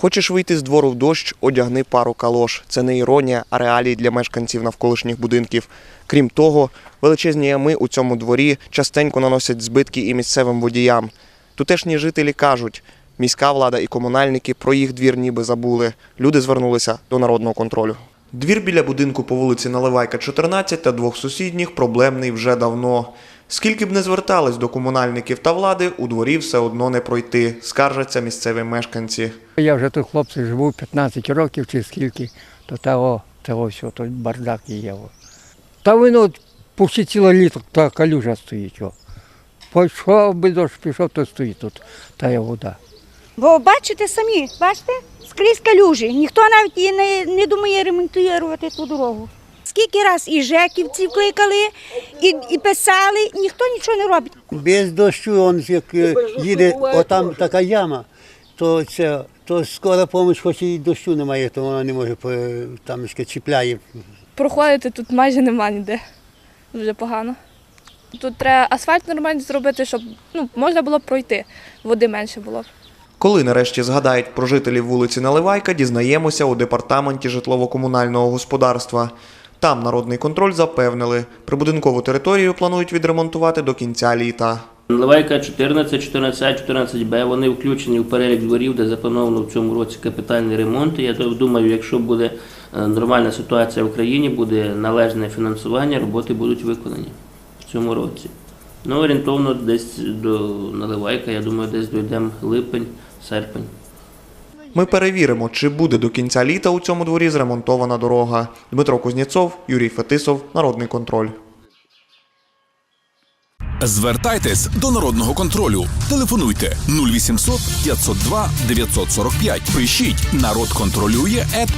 Хочеш вийти з двору в дощ, одягни пару калош. Це не іронія, а реалії для мешканців навколишніх будинків. Крім того, величезні ями у цьому дворі частенько наносять збитки і місцевим водіям. Тутешні жителі кажуть, міська влада і комунальники про їх двір ніби забули. Люди звернулися до народного контролю. Двір біля будинку по вулиці Наливайка, 14 та двох сусідніх проблемний вже давно. Скільки б не звертались до комунальників та влади, у дворі все одно не пройти, скаржаться місцеві мешканці. Я вже тут хлопці живу 15 років чи скільки, то того, того все, то бардак є. Та воно почти ціле літо та калюжа стоїть. О. Пішов би дощ, пішов, то стоїть тут та є вода. Бо бачите самі, бачите, скрізь калюжі. Ніхто навіть і не, не думає ремонтувати ту дорогу. Скільки раз і жеківців кликали, і, і писали, ніхто нічого не робить. Без дощу, он як е, їде, отам така яма, то це то скора допомога, хоч і дощу немає, то вона не може там ще чіпляє. проходити тут майже нема ніде. Дуже погано. Тут треба асфальт нормально зробити, щоб ну, можна було пройти, води менше було. Коли нарешті згадають про жителів вулиці Наливайка, дізнаємося у департаменті житлово-комунального господарства. Там народний контроль запевнили, прибудинкову територію планують відремонтувати до кінця літа. Наливайка 14, 14, 14Б, вони включені в перелік дворів, де заплановано в цьому році капітальний ремонт. Я думаю, якщо буде е, нормальна ситуація в Україні, буде належне фінансування, роботи будуть виконані в цьому році. Ну, орієнтовно десь до Наливайка, я думаю, десь дійдемо липень, серпень. Ми перевіримо, чи буде до кінця літа у цьому дворі зремонтована дорога. Дмитро Кузнєцов, Юрій Фетисов, Народний контроль. Звертайтесь до народного контролю. Телефонуйте 0800 502 945. Пишіть народ контролює at.